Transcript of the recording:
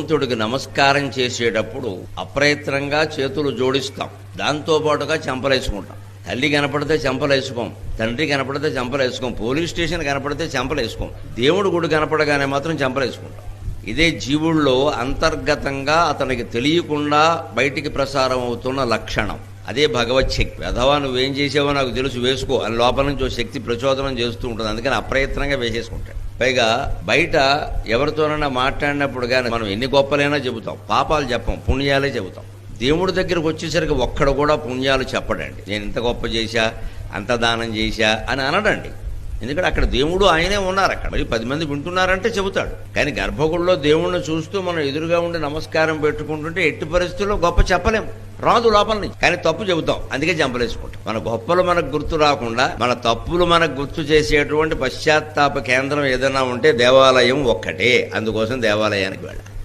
భగవంతుడికి నమస్కారం చేసేటప్పుడు అప్రయత్నంగా చేతులు జోడిస్తాం. దాంతో పాటుగా చెంపలేసుకుంటాం. తల్లి కనపడితే చెంపలేసుకోం. తండ్రి కనపడితే చెంపలేసుకోం. పోలీస్ స్టేషన్ కనపడితే చెంపలేసుకోం. దేవుడు గుడి కనపడగానే మాత్రం చెంపలేసుకుంటాం. ఇదే జీవుల్లో అంతర్గతంగా అతనికి తెలియకుండా బయటికి ప్రసారం అవుతున్న లక్షణం. అదే భగవత్ శక్తి. అథవా నువ్వేం చేసావో నాకు తెలుసు వేసుకో. అని లోపల నుంచి ఓ శక్తి ప్రచోదనం చేస్తూ ఉంటుంది. అందుకని అప్రయత్నంగా వేసేసుకుంటాడు పైగా బయట ఎవరితోనైనా మాట్లాడినప్పుడు కానీ మనం ఎన్ని గొప్పలైనా చెబుతాం. పాపాలు చెప్పం పుణ్యాలే చెబుతాం. దేవుడి దగ్గరకు వచ్చేసరికి ఒక్కడ కూడా పుణ్యాలు చెప్పడండి. నేను ఇంత గొప్ప చేశా అంత దానం చేశా అని అనడండి. ఎందుకంటే అక్కడ దేవుడు ఆయనే ఉన్నారు అక్కడ. మరి పది మంది వింటున్నారంటే చెబుతాడు. కానీ గర్భగుడిలో దేవుణ్ణి చూస్తూ మనం ఎదురుగా ఉండి నమస్కారం పెట్టుకుంటుంటే ఎట్టి పరిస్థితుల్లో గొప్ప చెప్పలేం. రాదు లోపల నుంచి. కానీ తప్పు చెబుతాం. అందుకే చంపలేసుకుంటాం మన గొప్పలు మనకు గుర్తు రాకుండా మన తప్పులు మనకు గుర్తు చేసేటువంటి పశ్చాత్తాప కేంద్రం ఏదైనా ఉంటే దేవాలయం ఒక్కటే. అందుకోసం దేవాలయానికి వెళ్ళాలి.